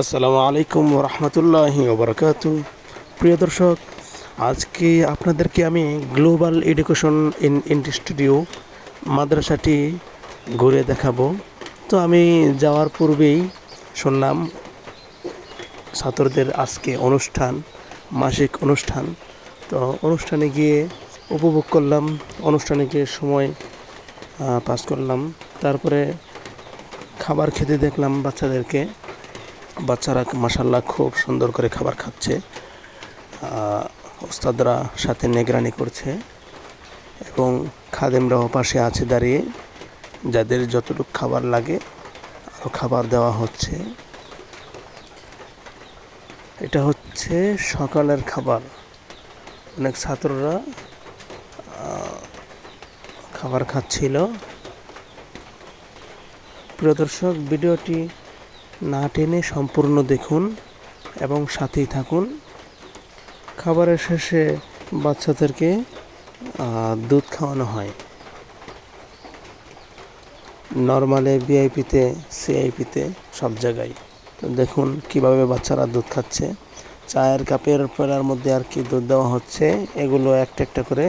আসসালামু আলাইকুম রহমতুল্লাহি ওবরাকাত। প্রিয় দর্শক, আজকে আপনাদেরকে আমি গ্লোবাল এডুকেশন ইন ইনস্টিটিউট মাদ্রাসাটি ঘুরে দেখাবো। তো আমি যাওয়ার পূর্বেই শুনলাম, ছাত্রদের আজকে অনুষ্ঠান, মাসিক অনুষ্ঠান। তো অনুষ্ঠানে গিয়ে উপভোগ করলাম, অনুষ্ঠানে গিয়ে সময় পাস করলাম। তারপরে খাবার খেতে দেখলাম বাচ্চাদেরকে। বাচ্চারা মাসাল্লাহ খুব সুন্দর করে খাবার খাচ্ছে। ওস্তাদরা সাথে নিগরানি করছে এবং খাদেমরাও পাশে আছে দাঁড়িয়ে। যাদের যতটুকু খাবার লাগে আরও খাবার দেওয়া হচ্ছে। এটা হচ্ছে সকালের খাবার। অনেক ছাত্ররা খাবার খাচ্ছিল। প্রিয় দর্শক, ভিডিওটি না টেনে সম্পূর্ণ দেখুন এবং সাথেই থাকুন। খাবারের শেষে বাচ্চাদেরকে দুধ খাওয়ানো হয়। নর্মালে ভিআইপিতে, সিআইপিতে সব জায়গায়। তো দেখুন কীভাবে বাচ্চারা দুধ খাচ্ছে। চায়ের কাপের পেলার মধ্যে আর কি দুধ দেওয়া হচ্ছে। এগুলো একটা একটা করে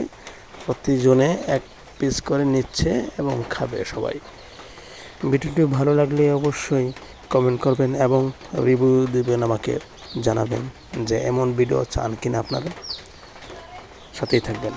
প্রতিজনে এক পিস করে নিচ্ছে এবং খাবে সবাই। ভিডিওটি ভালো লাগলে অবশ্যই কমেন্ট করবেন এবং রিভিউ দেবেন আমাকে, জানাবেন যে এমন ভিডিও চান কিনা আপনারা। সাথেই থাকবেন।